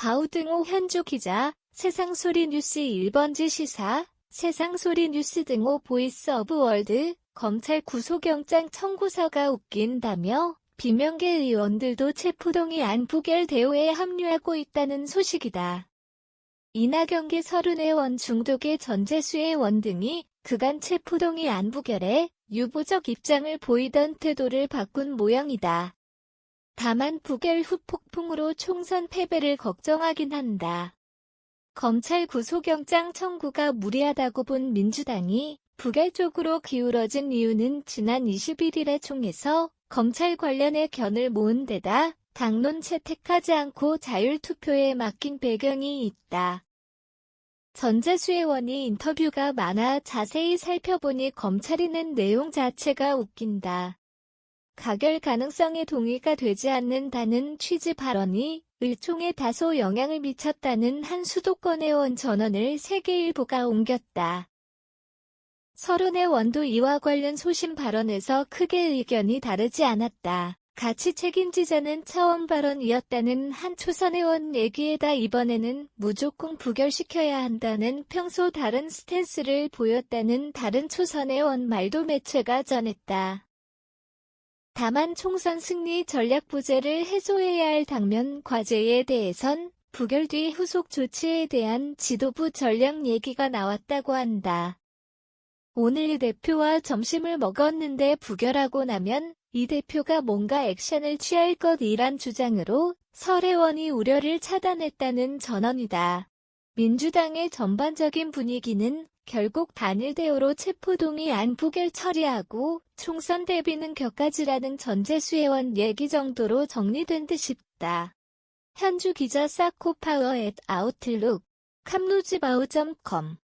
바우등호 현주 기자, 세상소리 뉴스 1번지 시사, 세상소리 뉴스 등호 보이스 오브 월드, 검찰 구속영장 청구서가 웃긴다며 비명계 의원들도 체포동의 안부결 대우에 합류하고 있다는 소식이다. 이낙연계 서른의원 중독의 전재수의 원 등이 그간 체포동의 안부결에 유보적 입장을 보이던 태도를 바꾼 모양이다. 다만 부결 후 폭풍으로 총선 패배를 걱정하긴 한다. 검찰 구속영장 청구가 무리하다고 본 민주당이 부결 쪽으로 기울어진 이유는 지난 21일의 총에서 검찰 관련의 견을 모은 데다 당론 채택하지 않고 자율투표에 맡긴 배경이 있다. 전재수 의원이 인터뷰가 많아 자세히 살펴보니 검찰이 낸 내용 자체가 웃긴다. 가결 가능성에 동의가 되지 않는다는 취지 발언이 의총에 다소 영향을 미쳤다는 한 수도권 의원 전원을 세계일보가 옮겼다. 서른의 원도 이와 관련 소신 발언에서 크게 의견이 다르지 않았다. 같이 책임지자는 차원 발언이었다는 한 초선 의원 얘기에다 이번에는 무조건 부결시켜야 한다는 평소 다른 스탠스를 보였다는 다른 초선 의원 말도 매체가 전했다. 다만 총선 승리 전략 부재를 해소해야 할 당면 과제에 대해선 부결 뒤 후속 조치에 대한 지도부 전략 얘기가 나왔다고 한다. 오늘 이 대표와 점심을 먹었는데 부결하고 나면 이 대표가 뭔가 액션을 취할 것이란 주장으로 설혜원이 우려를 차단했다는 전언이다. 민주당의 전반적인 분위기는 결국 단일 대우로 체포동의 안 부결 처리하고 총선 대비는 격가지라는 전재수 의원 얘기 정도로 정리된 듯 싶다. 현주 기자 사코파워 앳 아웃룩 캄루즈바우.com